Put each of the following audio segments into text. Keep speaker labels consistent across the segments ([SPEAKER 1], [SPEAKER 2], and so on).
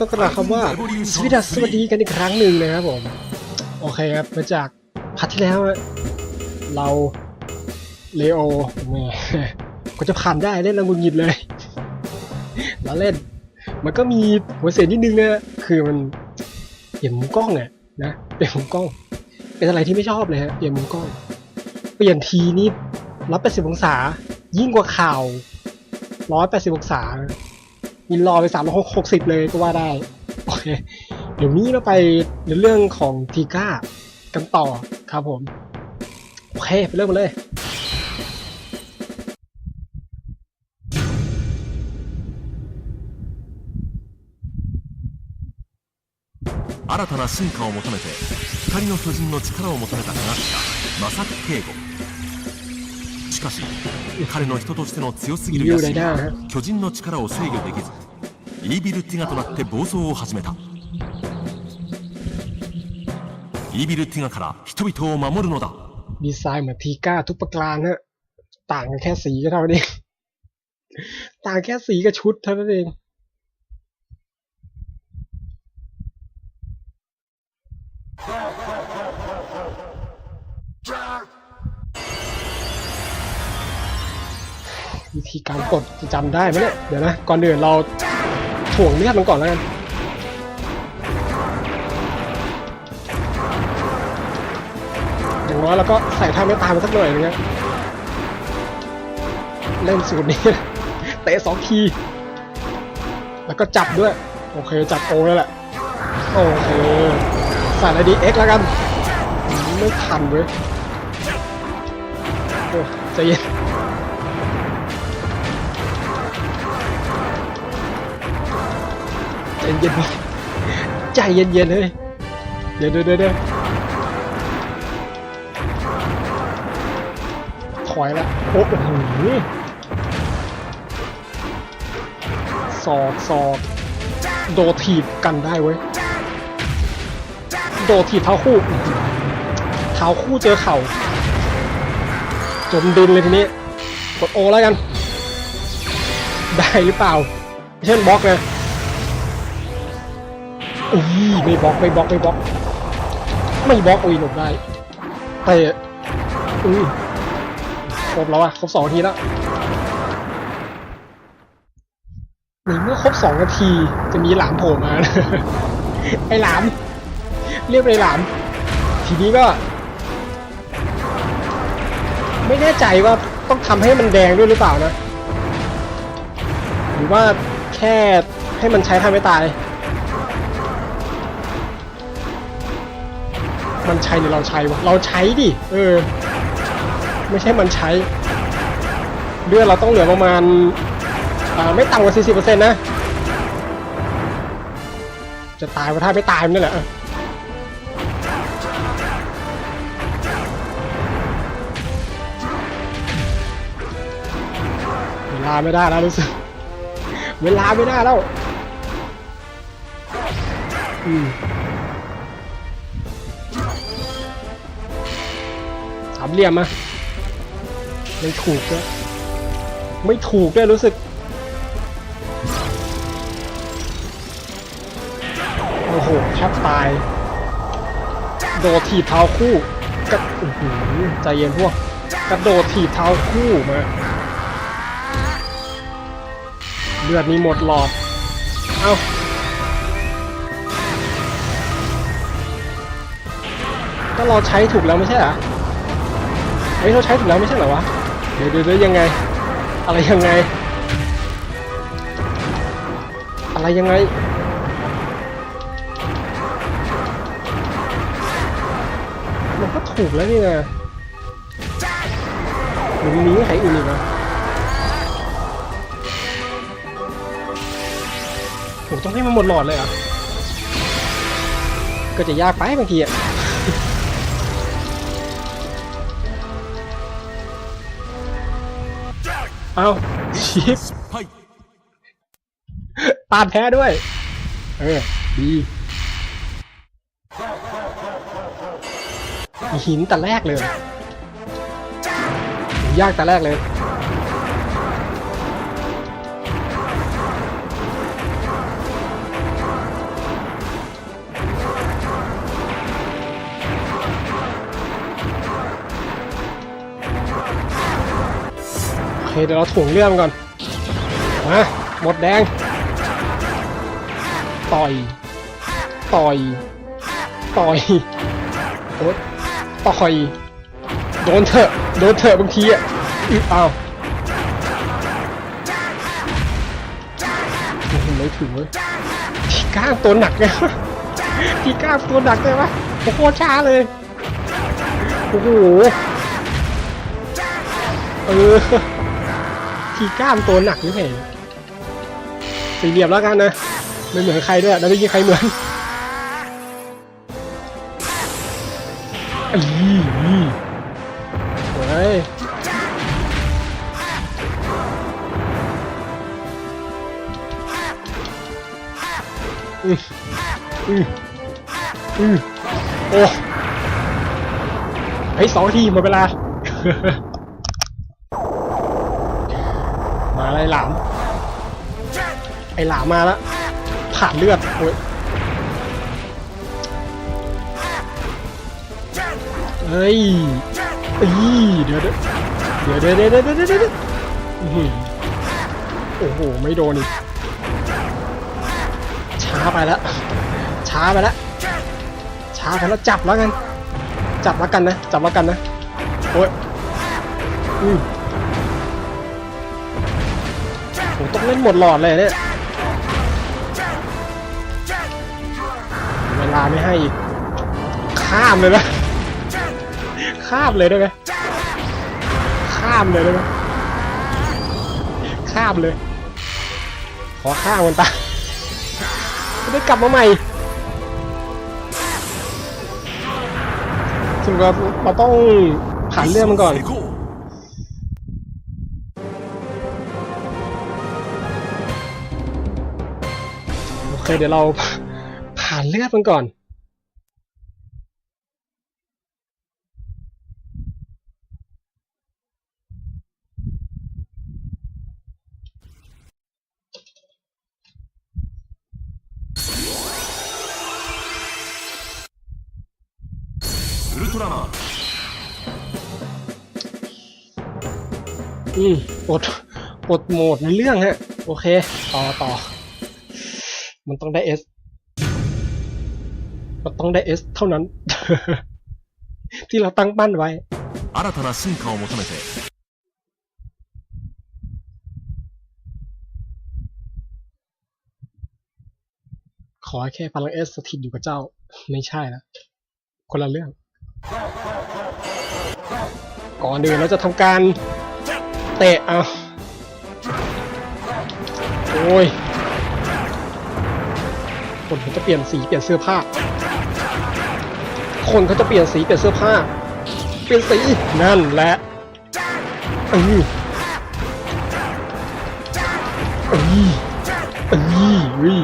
[SPEAKER 1] ก็ต้องกล่าวคำว่าสวัสดีสวัสดีกันอีกครั้งหนึ่งนะครับผม โอเคครับมาจากพัทที่แล้ว เราเลโอแม่ก็จะผ่านได้เล่นแล้วงุนหงิดเลยแล้วเล่น มันก็มีหัวเสียนิดนึงนะคือมันเปลี่ยนมุมกล้องเนี่ยนะเปลี่ยนมุมกล้อง เป็นอะไรที่ไม่ชอบเลยฮะเปลี่ยนมุมกล้อง เปลี่ยนทีนี่ร้อยแปดสิบองศา ยิ่งกว่าข่าวร้อยแปดสิบองศา มินรอไปสามร้อยหกสิบเลยก็ว่าได้ โอเค เดี๋ยวนี้เราไปในเรื่องของทีก้ากันต่อครับผม โอเค ไปเริ่มกันเลย
[SPEAKER 2] 新たな進化を求めて光の巨人の力を求めた科学者マサク・ケイゴしかし彼の人としての強すぎる野心は巨人の力を制御できず イービル・ティガとなって暴走を始めたイービル・ティガから人々を守るのだ
[SPEAKER 1] ดีไซน์เหมือนทีก้าทุกประการฮะต่างกันแค่สีก็เท่านั้นเอง ต่างแค่สีกับชุดเท่านั้นเอง วิธีการกดจะจำได้ไหมเนี่ย เดี๋ยวนะ ก่อนอื่นเรา ถ่วงเลือดมันก่อนแล้วกันอย่างน้อยเราก็ใส่ท่าไม่ตายมาสักหน่อยนึงนะเล่นสูตรนี้ เตะสองทีแล้วก็จับด้วย โอเค จับโอแล้วแหละ โอเคใส่อะไรดีเอ็กแล้วกัน ไม่ทันเว้ยโอ้ใจเย็น เย็นๆใจเย็นๆเลยเดี๋ยวเดี๋ยวเดี๋ยวเดี๋ยวถอยละโอ้โหศอกศอกโดถีบกันได้เว้ยโดถีบเท้าคู่เท้าคู่เจอเข่าจมดินเลยทีนี้ กดโอแล้วกัน ได้หรือเปล่าไม่ใช่บล็อกเลย อุ้ยไม่บล็อกไม่บล็อกไม่บล็อกไม่บล็อกอุ้ยหลบได้เตะอุ้ยครบแล้วอะครบสองนาทีแล้วในเมื่อครบสองนาทีจะมีหลามโผล่มาไอหลาม เรียกไอหลาม ทีนี้ก็ ไม่แน่ใจว่าต้องทำให้มันแดงด้วยหรือเปล่านะ หรือว่าแค่ให้มันใช้ทำไม่ตาย มันใช้หรือเราใช้วะเราใช้ดิเออ ไม่ใช่มันใช้เลือดเราต้องเหลือประมาณอ่าไม่ต่ำกว่า 40%นะ จะตายว่าถ้าไม่ตายมันนั่แหละเออเวลาไม่ได้แล้วรู้สึก เวลาไม่ได้แล้ว อืมามเหลี่ยมอะไม่ถูกด้วยไม่ถูกด้วยรู้สึก โอ้โหแทบตาย โดดถีบเท้าคู่กระโอ้โหใจเย็นพวกกระโดดถีบเท้าคู่มา เลือดนี้หมดหลอด เอ้าก็เราใช้ถูกแล้วไม่ใช่หรอ เฮ้ยเราใช้ถูกแล้วไม่ใช่เหรอวะ เดี๋ยวเดี๋ยวยังไง อะไรยังไง อะไรยังไงมันก็ถูกแล้วนี่ไงหรือมีใครอื่นอีกนะผมต้องให้มันหมดหลอดเลยอะก็จะยากไปบางทีอะ เอาชิป
[SPEAKER 2] 失敗
[SPEAKER 1] ตานแพ้ด้วย เออดีมีหินแต่แรกเลยเหรอยากแต่แรกเลย เดี๋ยวเราถ่วงเรื่องก่อนมาหมดแดง ต่อย ต่อย ต่อยโอ๊ยต่อย โดนเถอะ โดนเถอะบางทีอะอึอ้าวโอ้โหไม่ถึงเว้ยที่ก้างตัวหนักไงวะที่ก้างตัวหนักเลยวะโอ้โหช้าเลย โอ้โห เออ ที่กล้ามตัวหนักนี่เองสี่เหลี่ยมแล้วกันนะไม่เหมือนใครด้วยแล้วไม่ยิงใครเหมือนอีอีเฮ้ยอืออืออือโอ้ไอ้สองทีหมดเวลา ไอ้หลาม ไอ้หลามมาแล้วผ่านเลือดโอ้ยเฮ้ยเดี๋ยวเดี๋ยวเดี๋ยวเดี๋ยวเดี๋ยวเดี๋ยวเดี๋ยวโอ้โห ไม่โดนอีก ช้าไปแล้ว ช้าไปแล้ว ช้าไปแล้วจับแล้วกัน จับแล้วกันนะ จับแล้วกันนะ โอ้ยอืม ต้องเล่นหมดหลอดเลยเนี่ยเวลาไม่ให้อีก ข้ามเลยไหมข้ามเลยได้ไหมข้ามเลยได้ไหมข้ามเลย ขอข้ามมันตาจะได้กลับมาใหม่ถึงเราเราต้องผ่านเรื่องมันก่อน เคเดี๋ยวเราผ่านเลือดมันก่อนอืมอดอดโหมดในเรื่องฮะ โอเค ต่อต่อ มันต้องได้เอส มันต้องได้เอสเท่านั้น ที่เราตั้งปั้นไว้
[SPEAKER 2] 新たな進化を求めて
[SPEAKER 1] ขอแค่พลังเอสสถิตอยู่กับเจ้า ไม่ใช่นะคนละเรื่อง ก่อนอื่นเราจะทำการเตะเอาโอ้ย คนเขาจะเปลี่ยนสีเปลี่ยนเสื้อผ้า คนเขาจะเปลี่ยนสีเปลี่ยนเสื้อผ้า เปลี่ยนสีนั่นแหละเออเออเออวิ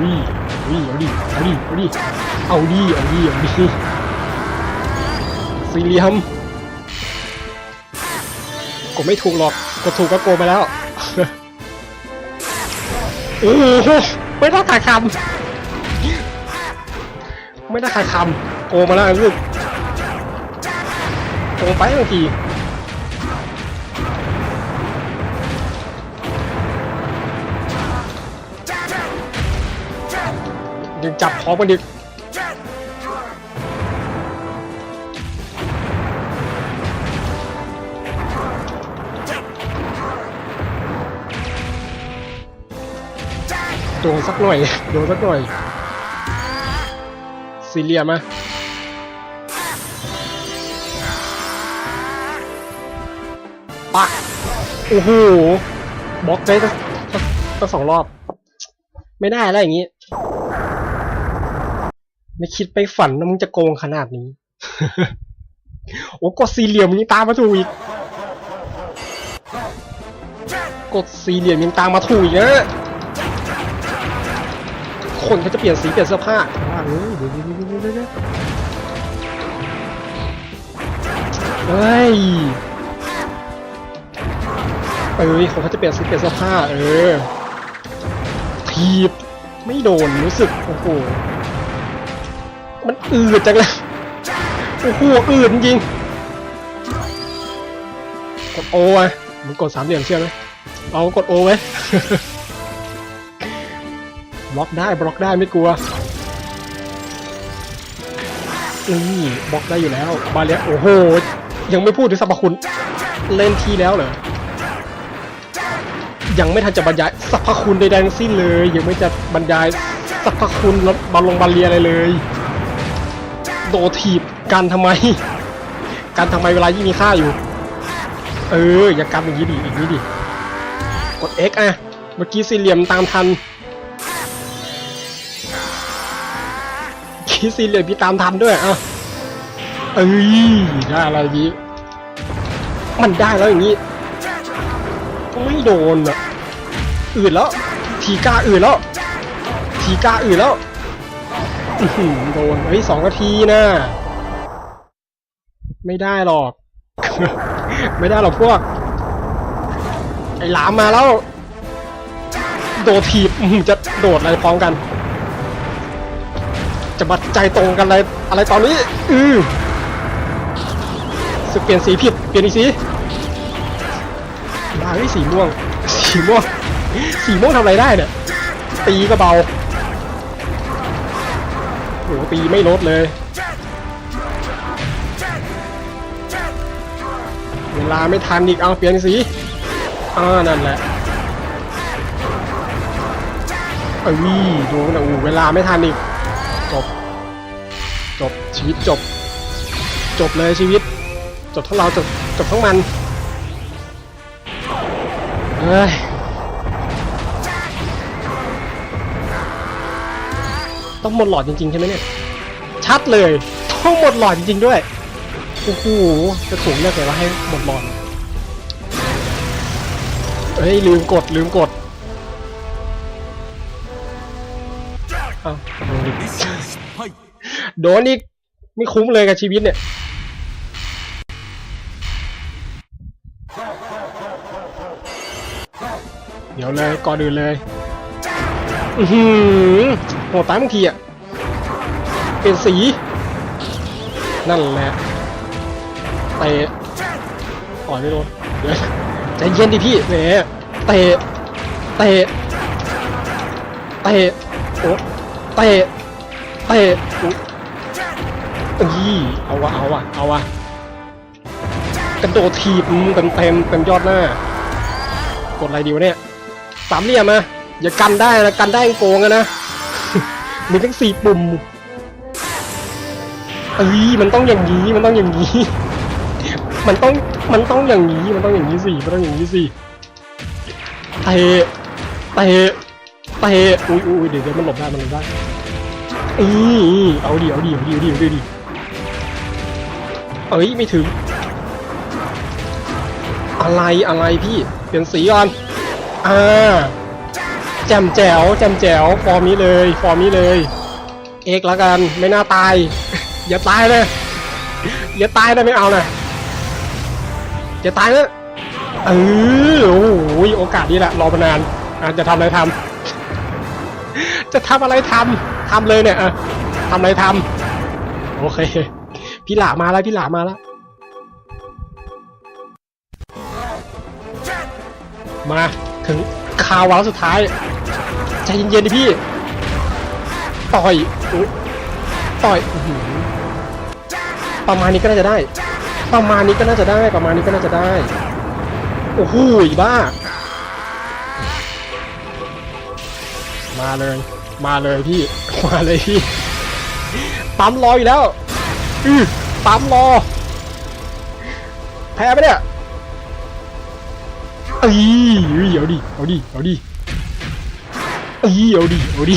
[SPEAKER 1] วิวิเอาดิเอาดิเอาดิเอาดิเอาดิเอาดิสี่เหลี่ยมกดไม่ถูกหรอกกดถูกก็โกงไปแล้วโอ้โหไม่ได้ขาดคำ ไม่ได้ขาดคำโกงมาแล้วลูกโกงไปบางทียังจับพร้อมกันดิโดนสักหน่อย โดนสักหน่อย สี่เหลี่ยมอะปักโอ้โหบล็อกได้ตั้งตั้งสองรอบ ไม่ได้แล้วอย่างนี้ ไม่คิดไปฝันนะมึงจะโกงขนาดนี้ โอ้กดสี่เหลี่ยมยังตามมาถูกอีก กดสี่เหลี่ยมยังตามมาถูกอีกนะคนเขาจะเปลี่ยนสีเปลี่ยนเสื้อผ้าว่าเฮ้ยเดี๋ยว เฮ้ยเอ้ยเขาจะเปลี่ยนสีเปลี่ยนเสื้อผ้าเออทีบไม่โดนรู้สึกโอ้โหมันอืดจังเลยโอ้โหอืดจริงกดโออะมึงกดสามเหลี่ยมเชื่อไหมเอากดโอไว้บล็อกได้บล็อกได้ไม่กลัวนี่บล็อกได้อยู่แล้วบาเลียโอ้โห ยังไม่พูดถึงสรรพคุณเล่นทีแล้วเหรอยังไม่ทันจะบรรยายสรรพคุณใดๆทั้งสิ้นเลย ยังไม่จะบรรยายสรรพคุณรถบอลลงบาเลียอะไรเลย โดถีบกันทำไมกันทำไมเวลายิ่งมีค่าอยู่ เออ อย่ากันอย่างนี้ดิอย่างนี้ดิกด X อะเมื่อกี้สี่เหลี่ยมตามทันกี้สี่เหลี่ยมพี่ตามทันด้วยอะ เอ้ยได้อะไรอย่างนี้มันได้แล้วอย่างนี้ไม่โดนอะอื่นแล้ว ทีก้าอื่นแล้ว ทีก้าอื่นแล้วโดนเฮ้ยสองนาทีนะไม่ได้หรอก ไม่ได้หรอกพวก ไอ้หลามมาแล้ว โดดถีบจะโดดอะไรพร้อมกัน จะบัดใจตรงกันอะไรอะไรตอนนี้ อือ สึกเปลี่ยนสีผิด เปลี่ยนอีกสีมาที่สีม่วง สีม่วง สีม่วงทำอะไรได้เนี่ย ตีก็เบาโหตีไม่ลดเลย เวลาไม่ทันอีก เอาเปลี่ยนสีอ่านั่นแหละเอ้ยดูนะอูเวลาไม่ทันอีก จบ จบชีวิตจบ จบเลยชีวิต จบทั้งเราจบจบทั้งมันเฮ้ยต้องหมดหลอดจริงๆใช่ไหมเนี่ย ชัดเลยต้องหมดหลอดจริงๆด้วยโอ้โหจะสูงเลือกเลว่าให้หมดหลอดเฮ้ยลืมกดลืมกดเอาโดนอีกไม่คุ้มเลยกับชีวิตเนี่ย ดี๋ยวเลยก่อนอื่นเลยอือหือโหตายบางทีอะเป็นสี นั่นแหละเตะต่อยไม่โดนเดี๋ยวใจเย็นดิพี่แหมเตะเตะเตะโอ้เตะเตะโอ้อีเอาวะเอาวะเอาวะกระโดดถีบเต็มเต็มเต็มยอดหน้ากดอะไรดีวะเนี่ย สามเหลี่ยมอะอย่ากันได้นะกันได้ยังโกงอะนะมีทั้งสี่ปุ่มเอ้ยมันต้องอย่างนี้มันต้องอย่างนี้ มันต้องมันต้องอย่างนี้มันต้องอย่างนี้สิมันต้องอย่างนี้สิเตะเตะเตะอุ้ยอุ้ยเดี๋ยวเดี๋ยวมันหลบได้มันหลบได้อีเอาดิเอาดิเอาดิเอาดิเอาดิเอาดิเอ้ยไม่ถึง อะไรอะไรพี่เปลี่ยนสีก่อน อ่าแจมแจ๋วแจมแจ๋วฟอร์มนี้เลย ฟอร์มนี้เลย เอกแล้วกันไม่น่าตาย อย่าตายเลยอย่าตายนะไม่เอานะอย่าตายนะเออโอ้โหโอกาสนี้แหละรอมานานอะจะทำอะไรทำจะทำอะไรทำทำเลยเนี่ยอะทำอะไรทำโอเคพี่หลามาแล้วพี่หลามาแล้วมา ถึงคาวาสุดท้ายใจเย็นๆดิพี่ ต่อยอุ๊ยต่อยอื้อหือประมาณนี้ก็น่าจะได้ ประมาณนี้ก็น่าจะได้ ประมาณนี้ก็น่าจะได้ โอ้โหบ้า มาเลย มาเลยพี่ มาเลยพี่ ปั๊มรออยู่แล้ว อือปั๊มรอ แพ้ไปเนี่ย เอ้ยเอาดิเอาดิเอาดิเอ้ยเอาดิเอาดิ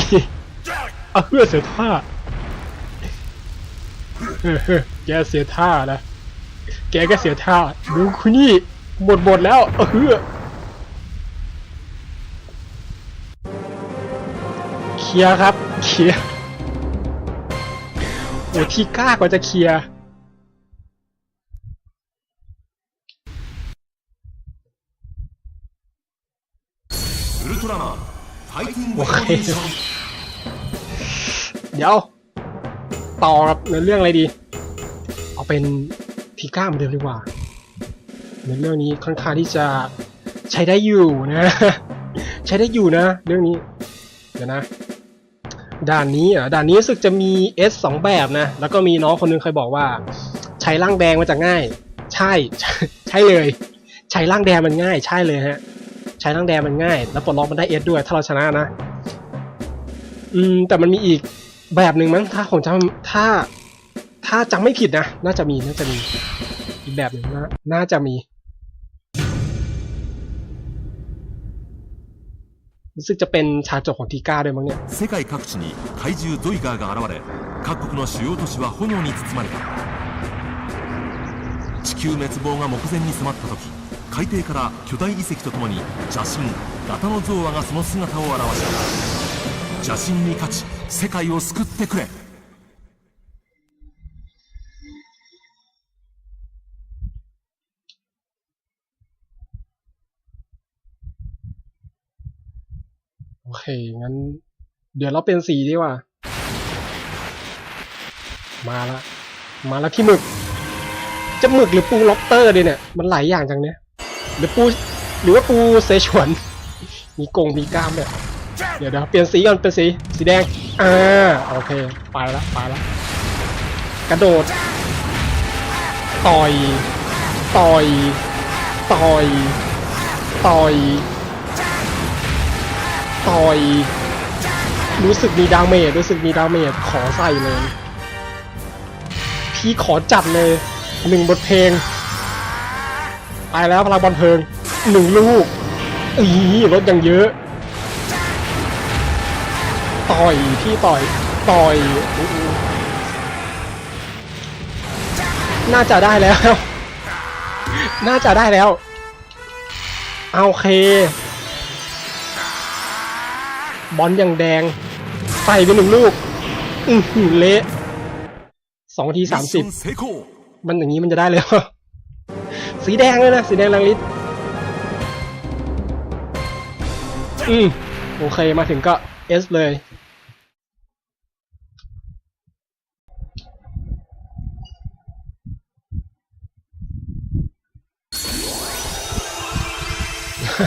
[SPEAKER 1] เอาเพื่อเสียท่าเออเออแกเสียท่านะแกก็เสียท่าดูคุณนี่หมดหมดแล้วเออเคลียร์ครับเคลียร์โอ้ที่กล้ากว่าจะเคลียร์
[SPEAKER 2] トラマンファイティングエボ
[SPEAKER 1] オッケー
[SPEAKER 2] リューション
[SPEAKER 1] เดี๋ยว ต่อกับในเรื่องอะไรดี เอาเป็นทีก้าเหมือนเดิมดีกว่า ในเรื่องนี้ค่อนข้างที่จะใช้ได้อยู่นะ ใช้ได้อยู่นะ เรื่องนี้ เดี๋ยวนะ ด่านนี้อ่ะด่านนี้รู้สึกจะมี S สองแบบนะ แล้วก็มีน้องคนนึงเคยบอกว่า ใช้ร่างแดงมันจะง่าย ใช่ ใช่เลย ใช้ร่างแดงมันง่าย ใช่เลยฮะ ใ ช้ร่างแดงมันง่าย แล้วปลดล็อกมันได้ S ด้วย ถ้าเราชนะนะ อืม แต่มันมีอีกแบบหนึ่งมั้ง ถ้าผมจำถ้า ถ้าจำไม่ผิดนะ น่าจะมี น่าจะมี อีกแบบหนึ่งนะน่าจะมี รู้สึกจะเป็นฉากจบของทีก้าด้วยมั้งเนี่ย
[SPEAKER 2] 世界各地に怪獣ゾイガーが現れ各国の主要都市は炎に包まれた地球滅亡が目前に迫った時 海底から巨大遺跡とともに邪神ガタノゾーアがその姿を現した邪神に勝ち世界を救ってくれ
[SPEAKER 1] โอเค งั้น เดี๋ยวเราเป็นสีดีกว่า มาละ มาแล้วพี่หมึก จะหมึกหรือปูล็อบสเตอร์ดีเนี่ย มันหลายอย่างจังเนี่ย หรือปูหรือว่าปูเซฉวน มีกงมีกล้ามเนี่ยเดี๋ยวเดี๋ยวเปลี่ยนสีก่อนเป็นสีสีแดงอ่าโอเคไปละไปละกระโดด ต่อย ต่อย ต่อย ต่อย ต่อย รู้สึกมีดาเมจรู้สึกมีดาเมจขอใส่เลย พี่ขอจัดเลยหนึ่งบทเพลง ไปแล้วพลังบอลเพลิงหนึ่งลูกอีรถยังเยอะ ต่อยพี่ต่อยต่อย น่าจะได้แล้ว น่าจะได้แล้ว เอาเค บอลอย่างแดง ใส่ไปหนึ่งลูก อืเละสองทีสามสิบมันอย่างนี้มันจะได้เลย สีแดงเลยนะ สีแดงแรงลิศอืมโอเคมาถึงก็เอสเลย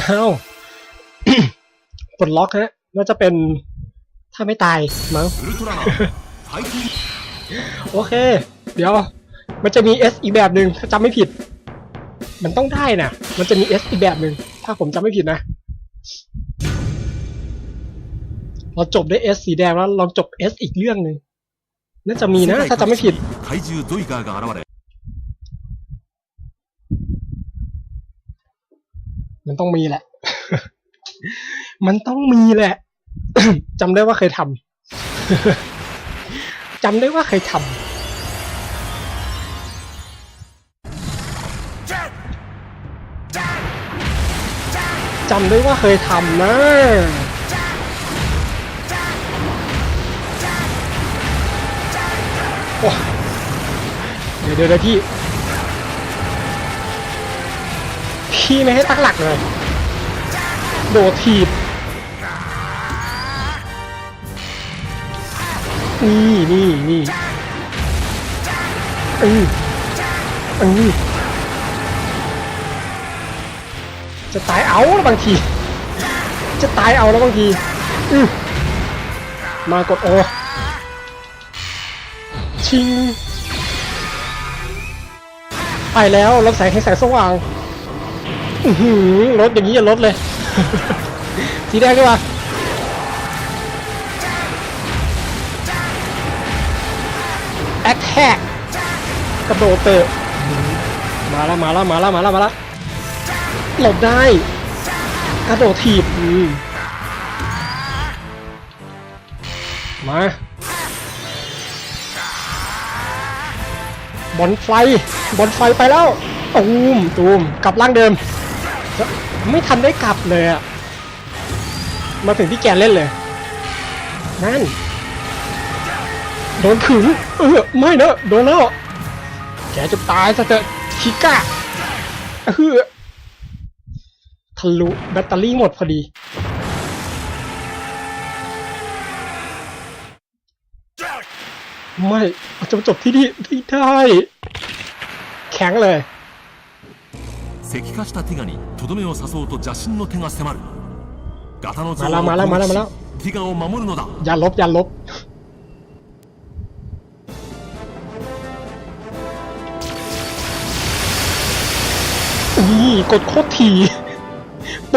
[SPEAKER 1] เอ้าปลดล็อกฮะน่าจะเป็นถ้าไม่ตายมั้งโอเค เดี๋ยว มันจะมี S อีกแบบหนึ่งถ้าจำไม่ผิด มันต้องได้นะมันจะมีเอสอีกแบบหนึ่งถ้าผมจำไม่ผิดนะเราจบด้วยเอสสีแดงแล้วลองจบเอสอีกเรื่องหนึ่งน่าจะมีนะถ้าจำไม่ผิดมันต้องมีแหละ มันต้องมีแหละจำได้ว่าเคยทำจำได้ว่าเคยทำ จำได้ว่าเคยทำนะโอ้เดี๋ยวเดี๋ยวเดี๋ยวพี่ พี่ไม่ให้ตั้งหลักเลย โดดถีบ นี่นี่นี่อืออือ จะตายเอาแล้วบางที จะตายเอาแล้วบางทีมากดโอ ชิง ไปแล้วรถแสงให้แสงสว่างหือรถอย่างนี้อย่ารถเลย สีแดงดีกว่าแอคแทกกระโดดเตะมาแล้วมาแล้วมาแล้วมาแล้วมาแล้ว หลบได้กระโดดถีบมมาบอลไฟบอลไฟไปแล้วตูมตูมกลับร่างเดิม ไม่ทันได้กลับเลยอะมาถึงที่แกนเล่นเลย นั่น โดนขึงเออไม่นะโดนแล้ว แกจะตายซะเถอะชิก้าเออ ทะลุแบตเตอรี่หมดพอดี ไม่จะจบที่นี่ที่ได้ แข็งเลย
[SPEAKER 2] 世 石化したティガにとどめを刺そうと邪神の手が迫るガタの像を
[SPEAKER 1] มาแล้วมาแล้วมาแล้วมาแล้ว
[SPEAKER 2] ティガを守るのだ
[SPEAKER 1] อย่าลบอย่าลบ นี่กดโคตรที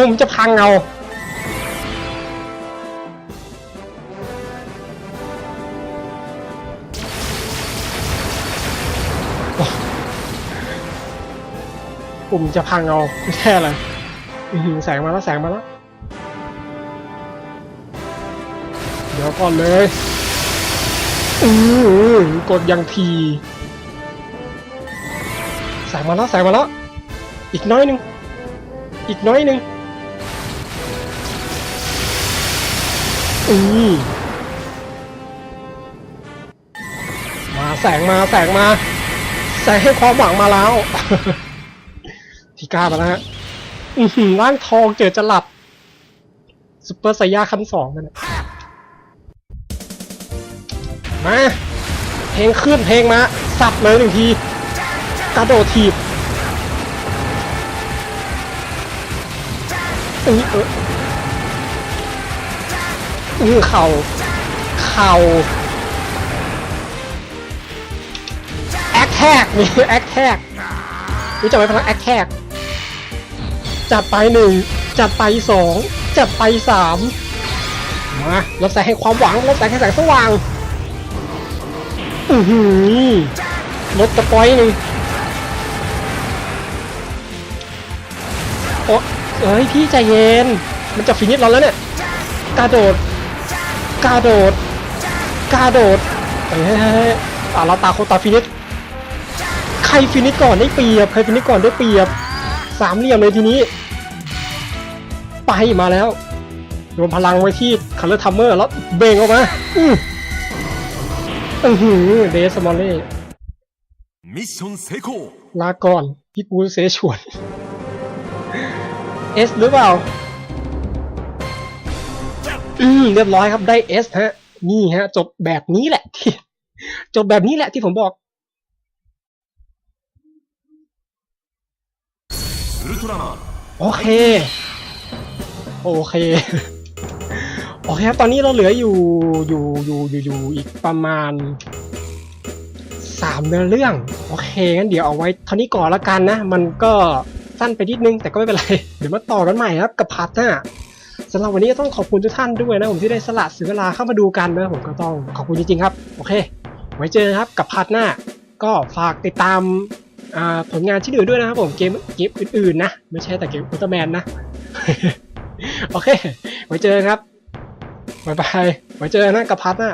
[SPEAKER 1] ปุ่มจะพังเอาปุ่มจะพังเอาไม่ใช่อะไรแสงมาแล้วแสงมาแล้ว เดี๋ยวก่อนเลยอือกดยังทีแสงมาแล้วแสงมาแล้ว อีกน้อยหนึ่งอีกน้อยหนึ่ง อือมาแสงมาแสงมา แสงให้ความหวังมาแล้วพี่กล้ามาแล้วฮะอือหือร่างทองเจอจะหลับซุปเปอร์ไซยาขั้นสองนั่นแหละมาเพลงขึ้นเพลงมาสับเลยหนึ่งทีกระโดดถีบอือเออ อือเข่าเข่าแอคแท็กมีแอคแท็กรู้จักไหมพลังแอคแท็กจัดไปหนึ่งจัดไปสองจัดไปสามมาเราใส่ให้ความหวังเราใส่ให้แสงสว่าง อือหือลดตะปอยหนึ่งโอ้เอ้ยพี่ใจเย็น มันจะฟินิชเราแล้วเนี่ย กระโดด กาโดดกาโดดเฮ้ยอาราตาโคตาฟินิชใครฟินิชก่อนได้เปรียบใครฟินิชก่อนได้เปรียบสามเหลี่ยมเลยทีนี้ ไปมาแล้วรวมพลังไว้ที่คาลเลร์ทัมเมอร์แล้วเบ่งออกมาอืออือเดสมอลเล่
[SPEAKER 2] มิชชั่นเซโก
[SPEAKER 1] ลาก่อนพี่ปูเซชวนเอสหรือเปล่า อืมเรียบร้อยครับได้เอสฮะ นี่ฮะ จบแบบนี้แหละที่จบแบบนี้แหละที่ผมบอกโอเค โอเค โอเคครับ ตอนนี้เราเหลืออยู่อยู่อยู่อยู่อยู่อีกประมาณสามเนื้อเรื่อง โอเคงั้นเดี๋ยวเอาไว้เท่านี้ก่อนละกันนะ มันก็สั้นไปนิดนึงแต่ก็ไม่เป็นไร เดี๋ยวมาต่อกันใหม่ครับกับพาร์ทหน้า สำหรับวันนี้ก็ต้องขอบคุณทุกท่านด้วยนะผมที่ได้สละเสียเวลาเข้ามาดูกันนะผมก็ต้องขอบคุณจริงๆครับ โอเค ไว้เจอครับกับพาร์ทหน้า ก็ฝากติดตามผลงานที่อื่นด้วยนะครับผมเกมเกมอื่นๆนะ ไม่ใช่แต่เกมอุลตร้าแมนนะ โอเค ไว้เจอครับบ๊ายบายไว้เจอนนะกับพาร์ทหน้า